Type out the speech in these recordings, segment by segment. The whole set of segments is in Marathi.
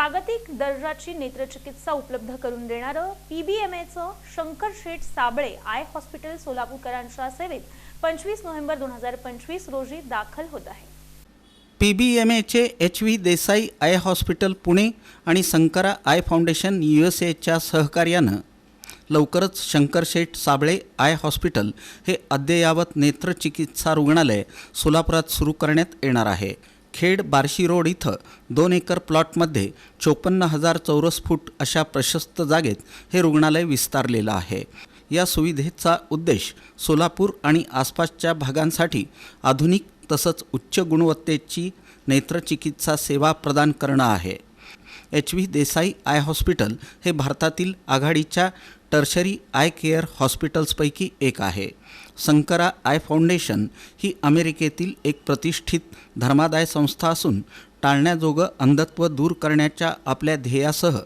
जागतिक दर्जाची नेत्रचिकित्सा उपलब्ध करून देणारं पीबीएमएचं शंकर शेठ साबळे आय हॉस्पिटल सोलापूरकरांच्या सेवेत पंचवीस नोव्हेंबर दोन हजार पंचवीस रोजी दाखल होत आहे. P B M एचे H V Desai eye hospital Pune आणि Sankara eye foundation U S एच्या सहकार्यानं लवकरच शंकरशेठ साबळे आय हॉस्पिटल हे अद्ययावत नेत्रचिकित्सा रुग्णालय सोलापुरात सुरू करण्यात येणार आहे. खेड बार्शी रोड इथं दोन एकर प्लॉटमध्ये चोपन्न हजार चौरस फूट अशा प्रशस्त जागेत हे रुग्णालय विस्तारलेलं आहे. या सुविधेचा उद्देश सोलापूर आणि आसपासच्या भागांसाठी आधुनिक तसंच उच्च गुणवत्तेची नेत्रचिकित्सा सेवा प्रदान करणं आहे. H V Desai eye hospital हे भारतातील आघाडीच्या टर्शरी आय केअर हॉस्पिटल्सपैकी एक आहे. संकरा आय फाउंडेशन ही अमेरिकेतील एक प्रतिष्ठित धर्मादाय संस्था असून टाळण्याजोगं अंधत्व दूर करण्याच्या आपल्या ध्येयासह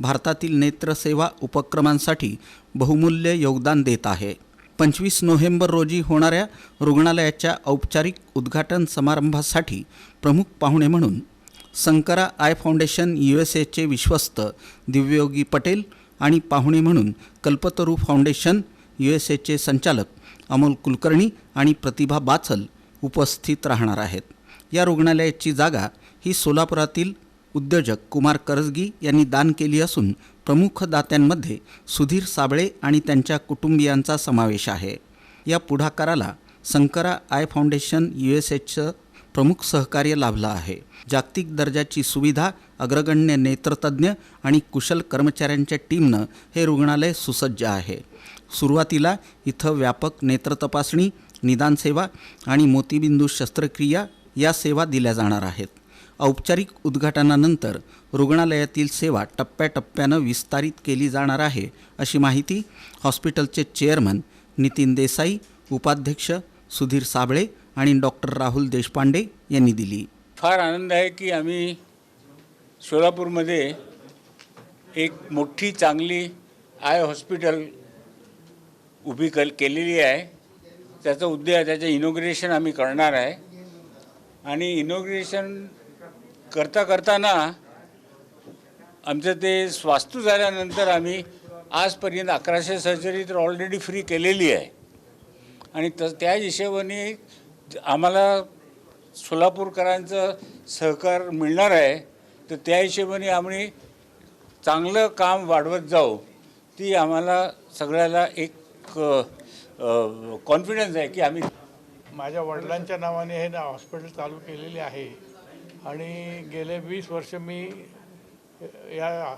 भारतातील नेत्रसेवा उपक्रमांसाठी बहुमूल्य योगदान देत आहे. पंचवीस नोव्हेंबर रोजी होणाऱ्या रुग्णालयाच्या औपचारिक उद्घाटन समारंभासाठी प्रमुख पाहुणे म्हणून Sankara eye foundation U S एचे विश्वस्त दिव्योगी पटेल आणि पाहुणे म्हणून कल्पतरू फाउंडेशन यू एस एचे संचालक अमोल कुलकर्णी आणि प्रतिभा बाचल उपस्थित राहणार आहेत. या रुग्णालयाची जागा ही सोलापुरातील उद्योजक कुमार करजगी यांनी दान केली असून प्रमुख दात्यांमध्ये सुधीर साबळे आणि त्यांच्या कुटुंबियांचा समावेश आहे. या पुढाकाराला Sankara eye foundation U S एचचं प्रमुख सहकार्य लाभलं आहे. जागतिक दर्जाची सुविधा अग्रगण्य नेत्रतज्ज्ञ आणि कुशल कर्मचाऱ्यांच्या टीमनं हे रुग्णालय सुसज्ज आहे. सुरुवातीला इथं व्यापक नेत्र तपासणी निदान सेवा आणि मोतीबिंदू शस्त्रक्रिया या सेवा दिल्या जाणार आहेत. औपचारिक उद्घाटनानंतर रुग्णालयातील सेवा टप्प्याटप्प्यानं विस्तारित केली जाणार आहे अशी माहिती हॉस्पिटलचे चेअरमन नितीन देसाई उपाध्यक्ष सुधीर साबळे आणि डॉक्टर राहुल देशपांडे यांनी दिली. फार आनंद आहे की आम्ही सोलापूरमध्ये एक मोठी चांगली आय हॉस्पिटल उभी कल केलेली आहे. त्याचा उद्देश त्याचं इनॉग्रेशन आम्ही करणार आहे. आणि इनॉग्रेशन करता करताना आमचं ते स्वास्तू झाल्यानंतर आम्ही आजपर्यंत अकराशे सर्जरी तर ऑलरेडी फ्री केलेली आहे. आणि त त्या हिशोबाने आम्हाला सोलापूरकरांचं सहकार मिळणार आहे. तर त्या हिशोबाने आम्ही चांगलं काम वाढवत जाऊ ती आम्हाला सगळ्याला एक कॉन्फिडन्स आहे की आम्ही माझ्या वडिलांच्या नावाने हे ना हॉस्पिटल चालू केलेले आहे. आणि गेले वीस वर्ष मी या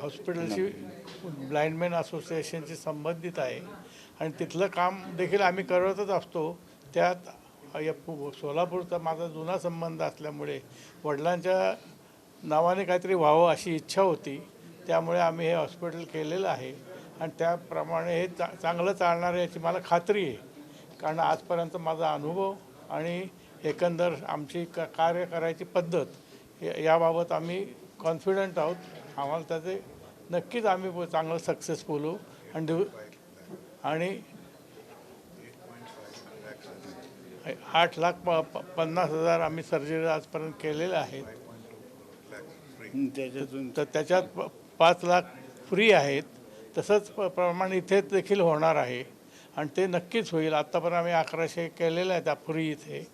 हॉस्पिटलशी ब्लाइंडमॅन असोसिएशनशी संबंधित आहे. आणि तिथलं काम देखील आम्ही करतच असतो. त्यात या सोलापूरचा माझा जुना संबंध असल्यामुळे वडिलांच्या नावाने काहीतरी व्हावं अशी इच्छा होती. त्यामुळे आम्ही हे हॉस्पिटल केलेलं आहे. आणि त्याप्रमाणे हे चा चांगलं चालणार आहे याची मला खात्री आहे. कारण आजपर्यंत माझा अनुभव आणि एकंदर आमची क कार्य करायची पद्धत याबाबत आम्ही कॉन्फिडंट आहोत. आम्हाला त्याचे नक्कीच आम्ही चांगलं सक्सेसफुल होऊ. आणि देऊ आणि आठ लाख प प- पन्नास हजार आम्ही सर्जरी आजपर्यंत केलेल्या आहेत. त्याच्यातून तर त्याच्यात पाच लाख फ्री आहेत. तसंच प- प्रमाण इथे देखील होणार आहे. आणि ते नक्कीच होईल. आत्तापर्यंत आम्ही अकराशे केलेलं आहे त्या फ्री इथे.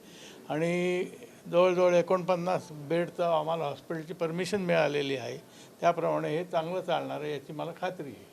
आणि जवळजवळ एकोणपन्नास बेडचं आम्हाला हॉस्पिटलची परमिशन मिळालेली आहे. त्याप्रमाणे हे चांगलं चालणार आहे याची मला खात्री आहे.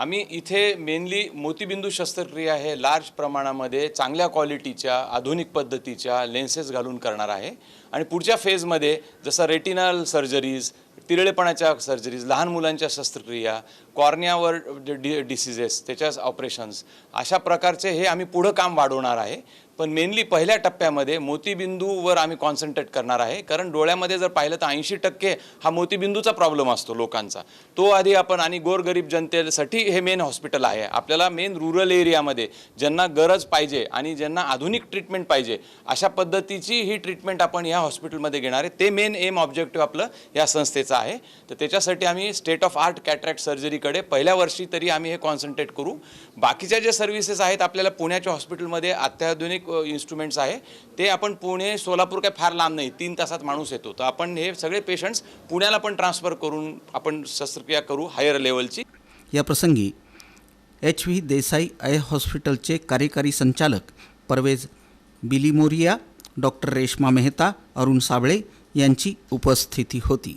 आम्ही इथे मेनली मोतीबिंदू शस्त्रक्रिया हे लार्ज प्रमाणामध्ये चांगल्या क्वालिटीच्या आधुनिक पद्धतीच्या लेन्सेस घालून करणार आहे. आणि पुढच्या फेजमध्ये जसं रेटिनल सर्जरीज तिरळेपणाच्या सर्जरीज लहान मुलांच्या शस्त्रक्रिया कॉर्नियावर डि डिसिजेस त्याच्या ऑपरेशन्स अशा प्रकारचे हे आम्ही पुढं काम वाढवणार आहे. पण मेनली पहिल्या टप्प्यामध्ये मोतीबिंदूवर आम्ही कॉन्सन्ट्रेट करणार आहे. कारण डोळ्यामध्ये जर पाहिलं तर ऐंशी टक्के हा मोतीबिंदूचा प्रॉब्लेम असतो लोकांचा. तो आधी आपण आणि गोरगरीब जनतेसाठी हे मेन हॉस्पिटल आहे. आपल्याला मेन रुरल एरियामध्ये ज्यांना गरज पाहिजे आणि ज्यांना आधुनिक ट्रीटमेंट पाहिजे अशा पद्धतीची ही ट्रीटमेंट आपण या हॉस्पिटलमध्ये घेणार आहे. ते मेन एम ऑब्जेक्टिव्ह आपलं या संस्थेचं आहे. तर त्याच्यासाठी आम्ही स्टेट ऑफ आर्ट कॅट्रॅक्ट सर्जरीकडे पहिल्या वर्षी तरी आम्ही हे कॉन्सन्ट्रेट करू. बाकीच्या जे सर्व्हिसेस आहेत आपल्याला पुण्याच्या हॉस्पिटलमध्ये अत्याधुनिक इन्स्ट्रुमेंट्स आहे. ते आपण पुणे सोलापूर काय फार लांब नाही तीन तासात माणूस येतो. तर आपण हे सगळे पेशंट्स पुण्याला पण ट्रान्सफर करून आपण शस्त्रक्रिया करू हायर लेवलची या प्रसंगी एच व्ही देसाई आय हॉस्पिटलचे कार्यकारी संचालक परवेज बिलिमोरिया डॉक्टर रेश्मा मेहता अरुण साबळे यांची उपस्थिती होती.